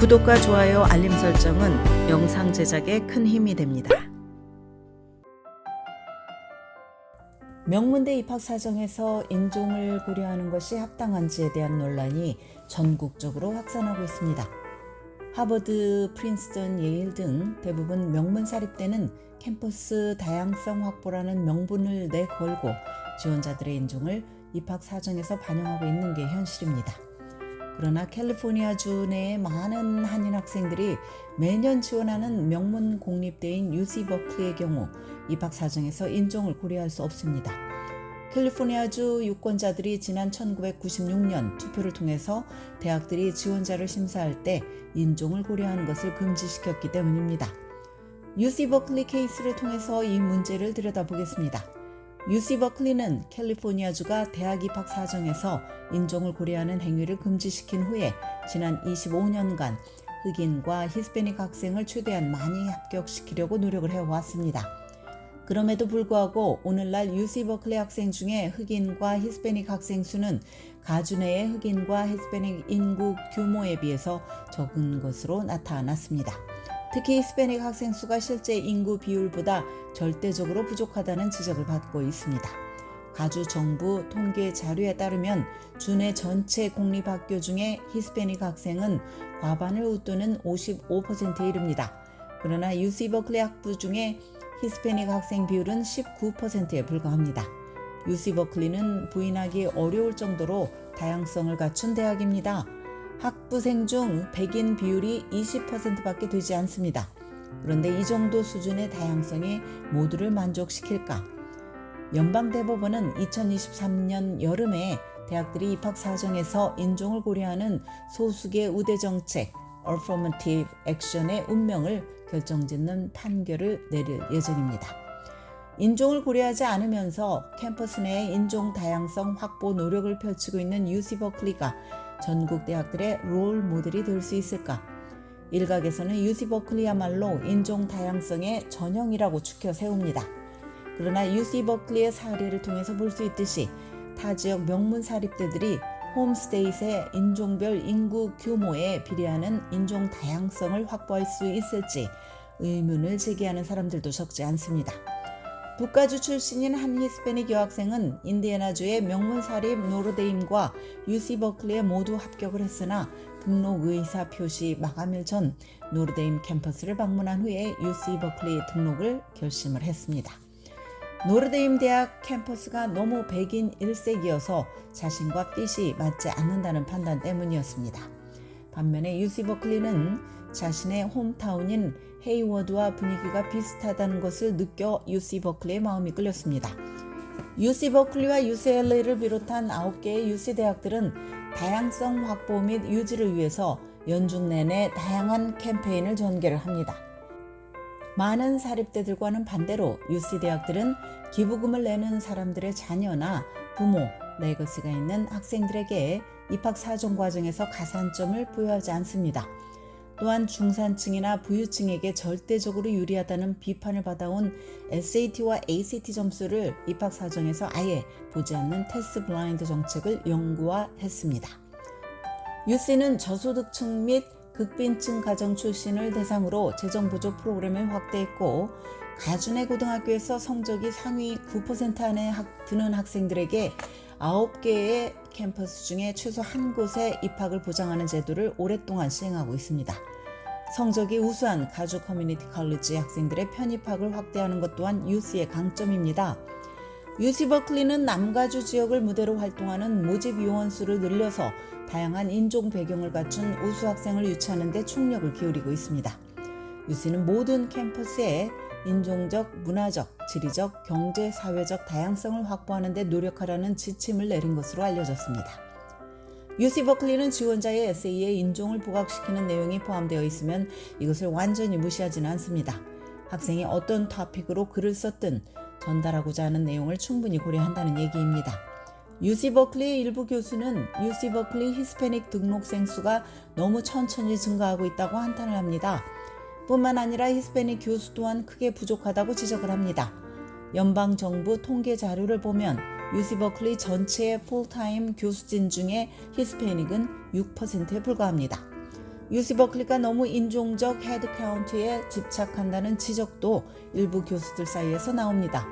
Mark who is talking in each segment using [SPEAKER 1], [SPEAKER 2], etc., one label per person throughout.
[SPEAKER 1] 구독과 좋아요, 알림 설정은 영상 제작에 큰 힘이 됩니다. 명문대 입학 사정에서 인종을 고려하는 것이 합당한지에 대한 논란이 전국적으로 확산하고 있습니다. 하버드, 프린스턴, 예일 등 대부분 명문 사립대는 캠퍼스 다양성 확보라는 명분을 내걸고 지원자들의 인종을 입학 사정에서 반영하고 있는 게 현실입니다. 그러나 캘리포니아주 내의 많은 한인 학생들이 매년 지원하는 명문 공립대인 UC 버클리의 경우 입학 사정에서 인종을 고려할 수 없습니다. 캘리포니아주 유권자들이 지난 1996년 투표를 통해서 대학들이 지원자를 심사할 때 인종을 고려하는 것을 금지시켰기 때문입니다. UC 버클리 케이스를 통해서 이 문제를 들여다보겠습니다. UC 버클리는 캘리포니아주가 대학 입학 사정에서 인종을 고려하는 행위를 금지시킨 후에 지난 25년간 흑인과 히스패닉 학생을 최대한 많이 합격시키려고 노력을 해왔습니다. 그럼에도 불구하고 오늘날 UC 버클리 학생 중에 흑인과 히스패닉 학생 수는 가주 내의 흑인과 히스패닉 인구 규모에 비해서 적은 것으로 나타났습니다. 특히 히스패닉 학생 수가 실제 인구 비율보다 절대적으로 부족하다는 지적을 받고 있습니다. 가주 정부 통계 자료에 따르면 주내 전체 공립학교 중에 히스패닉 학생은 과반을 웃도는 55%에 이릅니다. 그러나 UC 버클리 학부 중에 히스패닉 학생 비율은 19%에 불과합니다. UC 버클리는 부인하기 어려울 정도로 다양성을 갖춘 대학입니다. 학부생 중 백인 비율이 20%밖에 되지 않습니다. 그런데 이 정도 수준의 다양성이 모두를 만족시킬까? 연방대법원은 2023년 여름에 대학들이 입학 사정에서 인종을 고려하는 소수계 우대 정책 (affirmative action의 운명을 결정짓는 판결을 내릴 예정입니다. 인종을 고려하지 않으면서 캠퍼스 내 인종 다양성 확보 노력을 펼치고 있는 UC 버클리가 전국 대학들의 롤 모델이 될 수 있을까? 일각에서는 UC 버클리야말로 인종 다양성의 전형이라고 추켜 세웁니다. 그러나 UC 버클리의 사례를 통해서 볼 수 있듯이 타 지역 명문 사립대들이 홈스테이트의 인종별 인구 규모에 비례하는 인종 다양성을 확보할 수 있을지 의문을 제기하는 사람들도 적지 않습니다. 북가주 출신인 한 히스패닉 여학생은 인디애나주의 명문 사립 노르데임과 UC 버클리에 모두 합격을 했으나 등록 의사 표시 마감일 전 노르데임 캠퍼스를 방문한 후에 UC 버클리 등록을 결심을 했습니다. 노르데임 대학 캠퍼스가 너무 백인 일색이어서 자신과 핏이 맞지 않는다는 판단 때문이었습니다. 반면에 UC 버클리는 자신의 홈타운인 헤이워드와 분위기가 비슷하다는 것을 느껴 UC 버클리의 마음이 끌렸습니다. UC 버클리와 UCLA를 비롯한 9개의 UC 대학들은 다양성 확보 및 유지를 위해서 연중 내내 다양한 캠페인을 전개를 합니다. 많은 사립대들과는 반대로 UC 대학들은 기부금을 내는 사람들의 자녀나 부모, 레거시가 있는 학생들에게 입학 사정 과정에서 가산점을 부여하지 않습니다. 또한 중산층이나 부유층에게 절대적으로 유리하다는 비판을 받아온 SAT와 ACT 점수를 입학 사정에서 아예 보지 않는 테스트 블라인드 정책을 연구화했습니다. UC는 저소득층 및 극빈층 가정 출신을 대상으로 재정 보조 프로그램을 확대했고 가준의 고등학교에서 성적이 상위 9% 안에 학, 드는 학생들에게 9개의 캠퍼스 중에 최소 한 곳에 입학을 보장하는 제도를 오랫동안 시행하고 있습니다. 성적이 우수한 가주 커뮤니티 컬리지 학생들의 편입학을 확대하는 것 또한 UC의 강점입니다. UC 버클리는 남가주 지역을 무대로 활동하는 모집 요원 수를 늘려서 다양한 인종 배경을 갖춘 우수 학생을 유치하는 데 총력을 기울이고 있습니다. UC는 모든 캠퍼스에 인종적, 문화적, 지리적, 경제, 사회적 다양성을 확보하는 데 노력하라는 지침을 내린 것으로 알려졌습니다. UC 버클리는 지원자의 에세이에 인종을 부각시키는 내용이 포함되어 있으면 이것을 완전히 무시하지는 않습니다. 학생이 어떤 토픽으로 글을 썼든 전달하고자 하는 내용을 충분히 고려한다는 얘기입니다. UC 버클리의 일부 교수는 UC 버클리 히스패닉 등록생 수가 너무 천천히 증가하고 있다고 한탄을 합니다. 뿐만 아니라 히스패닉 교수 또한 크게 부족하다고 지적을 합니다. 연방 정부 통계 자료를 보면 UC 버클리 전체의 풀타임 교수진 중에 히스패닉은 6%에 불과합니다. 유시 버클리가 너무 인종적 헤드 카운트에 집착한다는 지적도 일부 교수들 사이에서 나옵니다.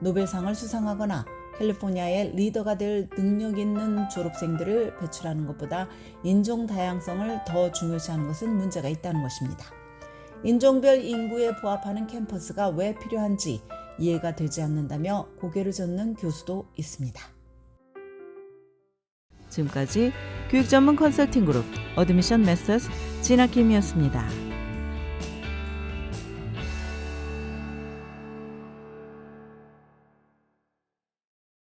[SPEAKER 1] 노벨상을 수상하거나 캘리포니아의 리더가 될 능력 있는 졸업생들을 배출하는 것보다 인종 다양성을 더 중요시하는 것은 문제가 있다는 것입니다. 인종별 인구에 부합하는 캠퍼스가 왜 필요한지 이해가 되지 않는다며 고개를 젓는 교수도 있습니다. 지금까지 교육 전문 컨설팅 그룹 어드미션 메서스 진아킴이었습니다.